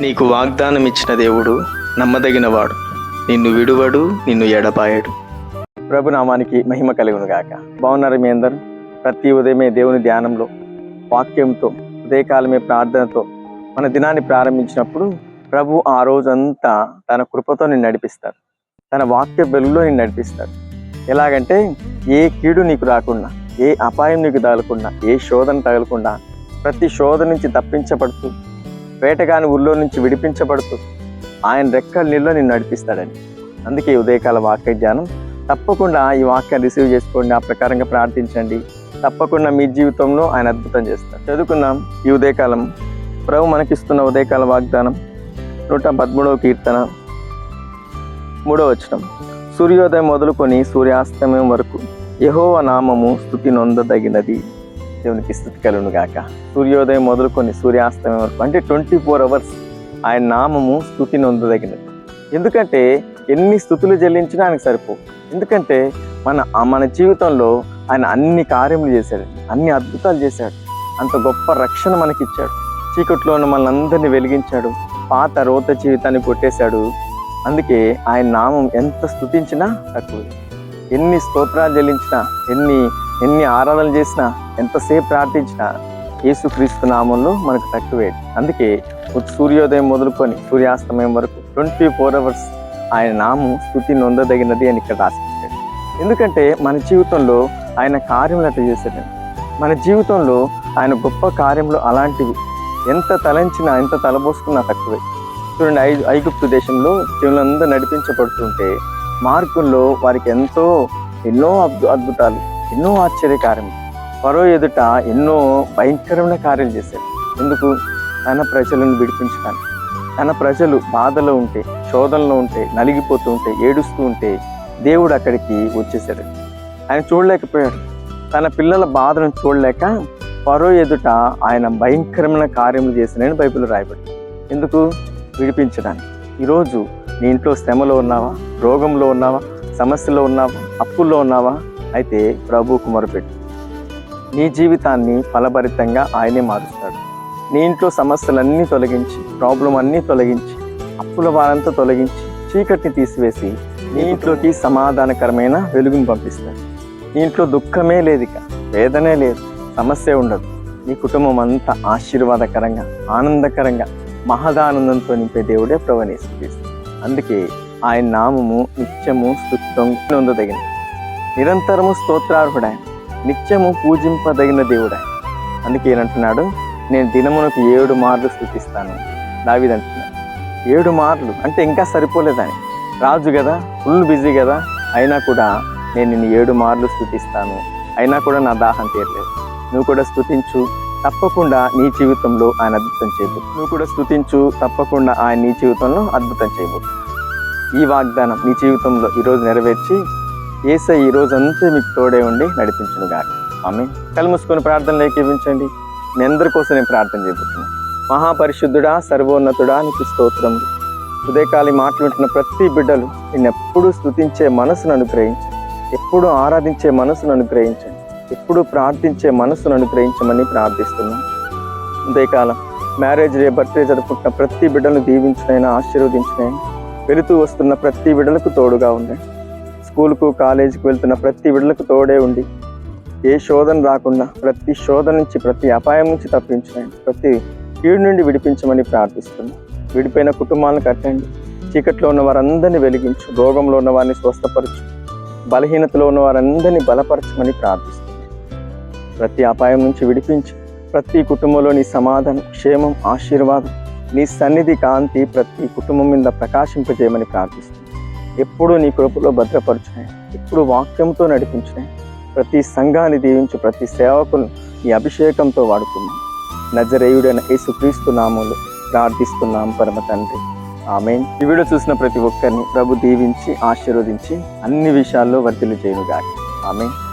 నీకు వాగ్దానం ఇచ్చిన దేవుడు నమ్మదగినవాడు. నిన్ను విడువడు నిన్ను ఎడపాయడు ప్రభు నామానికి మహిమ కలుగును గాక. బాగున్నారు మీ అందరూ? ప్రతి ఉదయమే దేవుని ధ్యానంలో వాక్యంతో ఉదయకాలమే ప్రార్థనతో మన దినాన్ని ప్రారంభించినప్పుడు ప్రభు ఆ రోజంతా తన కృపతో నిన్ను నడిపిస్తాడు తన వాక్య వెలుగులో నిన్ను నడిపిస్తాడు ఎలాగంటే ఏ కీడు నీకు రాకుండా ఏ అపాయం నీకు తగలకుండా ఏ శోధన తగలకుండా ప్రతి శోధన నుంచి తప్పించబడుతూ వేటగాని ఊళ్ళో నుంచి విడిపించబడుతూ ఆయన రెక్కల నీళ్ళలో నిన్ను నడిపిస్తాడని. అందుకే ఉదయకాల వాక్య ధ్యానం. తప్పకుండా ఈ వాక్యాన్ని రిసీవ్ చేసుకోండి. ఆ ప్రకారంగా ప్రార్థించండి. తప్పకుండా మీ జీవితంలో ఆయన అద్భుతం చేస్తారు చదువుకుందాం. ఈ ఉదయకాలం ప్రభు మనకిస్తున్న ఉదయకాల వాగ్దానం. నూట పదమూడవ కీర్తన. మూడవ వచనం. సూర్యోదయం మొదలుకొని సూర్యాస్తమయం వరకు యహోవ నామము స్థుతి నొందదగినది. దేవునికి స్థుతి కలును గాక. సూర్యోదయం మొదలుకొని సూర్యాస్తమయం వరకు అంటే ట్వంటీ ఫోర్ అవర్స్ ఆయన నామము స్థుతి నొందదగినది. ఎందుకంటే ఎన్ని స్థుతులు చెల్లించినా ఆయనకు సరిపో ఎందుకంటే మన మన జీవితంలో ఆయన అన్ని కార్యములు చేశాడు. అన్ని అద్భుతాలు చేశాడు. అంత గొప్ప రక్షణ మనకిచ్చాడు. చీకట్లో ఉన్న మనల్ని అందరినీ వెలిగించాడు. పాత రోత జీవితాన్ని కొట్టేశాడు. అందుకే ఆయన నామం ఎంత స్తుతించినా తక్కువ. ఎన్ని స్తోత్రాలు చెల్లించినా ఎన్ని ఎన్ని ఆరాధనలు చేసినా ఎంతసేపు ప్రార్థించినా యేసుక్రీస్తు నామంలో మనకు తక్కువే. అందుకే సూర్యోదయం మొదలుకొని సూర్యాస్తమయం వరకు ట్వంటీ ఫోర్ అవర్స్ ఆయన నామం స్థుతి నొందదగినది అని ఇక్కడ రాసిపెట్టాడు ఎందుకంటే మన జీవితంలో ఆయన కార్యములు అట్లా చేశాడు మన జీవితంలో ఆయన గొప్ప కార్యములు అలాంటివి ఎంత తలంచినా ఎంత తలబోసుకున్నా తక్కువే. చూడండి ఐ ఐగుప్తు దేశంలో జీవులందరూ నడిపించబడుతుంటే మార్గంలో వారికి ఎంతో ఎన్నో అద్భు అద్భుతాలు ఎన్నో ఆశ్చర్యకార్యం. పరో ఎదుట ఎన్నో భయంకరమైన కార్యాలు చేశాడు. ఎందుకు? తన ప్రజలను విడిపించడానికి తన ప్రజలు బాధలో ఉంటే శోధనలో ఉంటే నలిగిపోతూ ఉంటే ఏడుస్తూ ఉంటే దేవుడు అక్కడికి వచ్చేసాడు ఆయన చూడలేకపోయాడు. తన పిల్లల బాధను చూడలేక పరో ఎదుట ఆయన భయంకరమైన కార్యములు చేసినని బైబిల్ రాయబడి ఎందుకు? విడిపించడానికి ఈరోజు నీ ఇంట్లో శ్రమలో ఉన్నావా? రోగంలో ఉన్నావా? సమస్యలో ఉన్నావా? అప్పుల్లో ఉన్నావా? అయితే ప్రభు మొరపెట్టు నీ జీవితాన్ని ఫలభరితంగా ఆయనే మారుస్తాడు. నీ ఇంట్లో సమస్యలన్నీ తొలగించి ప్రాబ్లం అన్నీ తొలగించి అప్పుల వారంతా తొలగించి చీకటిని తీసివేసి నీ ఇంట్లోకి సమాధానకరమైన వెలుగును పంపిస్తాడు. నీ ఇంట్లో దుఃఖమే లేదు ఇక వేదనే లేదు సమస్య ఉండదు. నీ కుటుంబం అంతా ఆశీర్వాదకరంగా ఆనందకరంగా మహదానందంతో నింపే దేవుడే ప్రవణేశ్వరిస్తుంది అందుకే ఆయన నామము నిత్యము స్థుతం నొందదగిన నిరంతరము స్తోత్రార్హుడాయన నిత్యము పూజింపదగిన దేవుడాయన అందుకే ఏనంటున్నాడు నేను దినమునకు ఏడు మార్లు స్థుతిస్తాను. దావిదంటున్నాడు ఏడు మార్లు? అంటే ఇంకా సరిపోలేదని. రాజు కదా ఫుల్ బిజీ కదా అయినా కూడా నేను నిన్ను ఏడు మార్లు స్థుతిస్తాను. అయినా కూడా నా దాహం తీరలేదు. నువ్వు కూడా స్థుతించు తప్పకుండా నీ జీవితంలో ఆయన అద్భుతం చేయబోతు నువ్వు కూడా స్థుతించు తప్పకుండా ఆయన నీ జీవితంలో అద్భుతం చేయబోతు ఈ వాగ్దానం నీ జీవితంలో ఈరోజు నెరవేర్చి ఏసై ఈ రోజంతా మీకు తోడే ఉండి నడిపించను గాక ఆమె కలుముసుకొని ప్రార్థనలు ఏకీపించండి. మీ అందరి కోసం నేను ప్రార్థన చేయబోతున్నాను మహాపరిశుద్ధుడా సర్వోన్నతుడా నీకు స్తోత్రం. ఉదయకాలి మాట్లాడుతున్న ప్రతి బిడ్డలు నిన్నెప్పుడు స్థుతించే మనసును అనుగ్రహించండి ఎప్పుడూ ఆరాధించే మనసును అనుగ్రహించండి ఎప్పుడూ ప్రార్థించే మనసును అనుగ్రహించమని ప్రార్థిస్తున్నాను ఉదయకాలం మ్యారేజ్ డే బర్త్డే జరుపుకుంటున్న ప్రతి బిడ్డను దీవించినైనా ఆశీర్వదించినైనా వెళుతూ వస్తున్న ప్రతి బిడ్డలకు తోడుగా ఉండండి. స్కూల్కు కాలేజీకి వెళ్తున్న ప్రతి బిడ్డలకు తోడే ఉండి ఏ శోధన రాకుండా ప్రతి శోధన నుంచి ప్రతి అపాయం నుంచి తప్పించండి ప్రతి కీడు నుండి విడిపించమని ప్రార్థిస్తున్నాం. విడిపోయిన కుటుంబాలను కట్టండి. చీకట్లో ఉన్న వారందరినీ వెలిగించు రోగంలో ఉన్న వారిని స్వస్థపరచు బలహీనతలో ఉన్న వారందరినీ బలపరచమని ప్రార్థిస్తున్నాం. ప్రతి అపాయం నుంచి విడిపించి ప్రతి కుటుంబంలో నీ సమాధానం క్షేమం ఆశీర్వాదం నీ సన్నిధి కాంతి ప్రతి కుటుంబం మీద ప్రకాశింపజేయమని ప్రార్థిస్తున్నాం. ఎప్పుడూ నీ కృపలో భద్రపరచునే ఎప్పుడు వాక్యంతో నడిపించునే ప్రతి సంఘాన్ని దీవించు ప్రతి సేవకును నీ అభిషేకంతో వాడుకున్నాం నజరేయుడైన యేసుక్రీస్తు నామంలో ప్రార్థిస్తున్నాం పరమ తండ్రి. ఆమె ఈ వీడియో చూసిన ప్రతి ఒక్కరిని ప్రభు దీవించి ఆశీర్వదించి అన్ని విషయాల్లో వర్తిలు చేయనుగా ఆమె